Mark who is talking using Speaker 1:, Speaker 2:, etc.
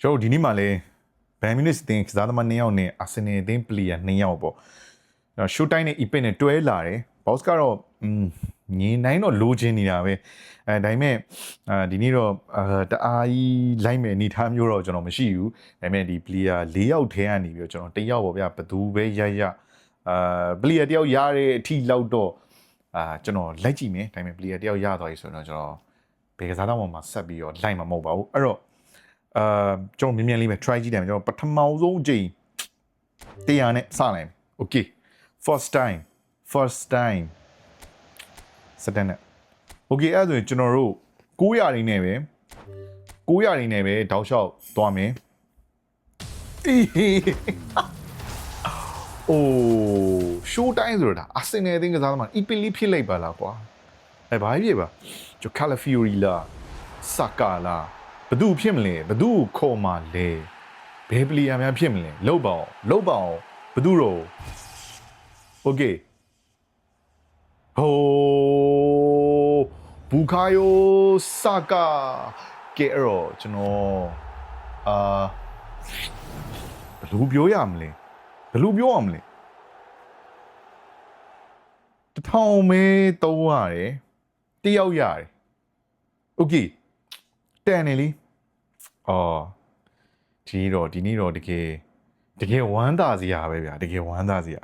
Speaker 1: ကျွန်တော်တို့ဒီနေ့မှလည်းဘန်မီနစ်အသင်းကစားသမား2ယောက်နဲ့အာဆင်နယ်အသင်းပလီယာ2ယောက်ပေါ့အဲ့ရှိုတိုင်းနဲ့ Epin နဲ့တွဲလာတယ်ဘော့စ်ကတော့อืมငင်းနိုင်တော့လိုချင်နေတာပဲအဲဒါပေမဲ့အာဒီနေ့တော့အာတအားကြီးလိုက်မယ်အနေထားမျိုးတော့ကျွန်တော်မရှိဘူးဒါပေမဲ့ဒီပလီယာ၄ယောက်ထဲကနေပြီးတော့ကျွန်တော်တစ်ယောက်ပေါ့ဗျာဘသူပဲရရအာပလီယာတယောက်ရတဲ့အထိလောက်တော့အာကျွန်တော်လိုက်ကြည့်မယ်ဒါပေမဲ့ပလီယာတယောက်ရသွားပြီဆိုတော့ကျွန်တော်ဘယ်ကစားတော့မှဆက်ပြီးတော့လိုက်မှာမဟုတ်ပါဘူးအဲ့တော့ အာကျွန်တော်မြင်မြန်လေးပဲ try ကြည့်တယ်ကျွန်တော်ပထမဆုံးအကြိမ်တရားနဲ့စလိုက်မယ် okay first time first time စတဲ့နဲ့ okay အဲ့ဒါဆိုရင်ကျွန်တော်တို့900ရင်းနဲ့ပဲ900ရင်းနဲ့ပဲတောက်လျှောက်သွားမယ်အေးအိုး show time ဆိုတာအစင်နေအသင်းကစားသမား epili ဖြစ်လိုက်ပါလားကွာအဲဘာဖြစ်ပါကျွန် Calafiori လားစကာလား ဘသူဖြစ်မလဲဘသူကိုခေါ်มาလဲဘယ်ပလီယာများဖြစ်မလဲလောက်ပါအောင်လောက်ပါအောင်ဘသူတော့ okay ဟိုဘူကာယိုစကာကဲအဲ့တော့ကျွန်တော်အာဘယ်လိုပြောရမလဲဘယ်လိုပြောရမလဲတစ်ထောင်မဲသုံးရတယ်တယောက်ရတယ် okay တန်နေလीအော်ဒီတော့ဒီနေ့တော့တကယ်တကယ်ဝမ်းသာစရာပဲဗျာတကယ်ဝမ်းသာစရာ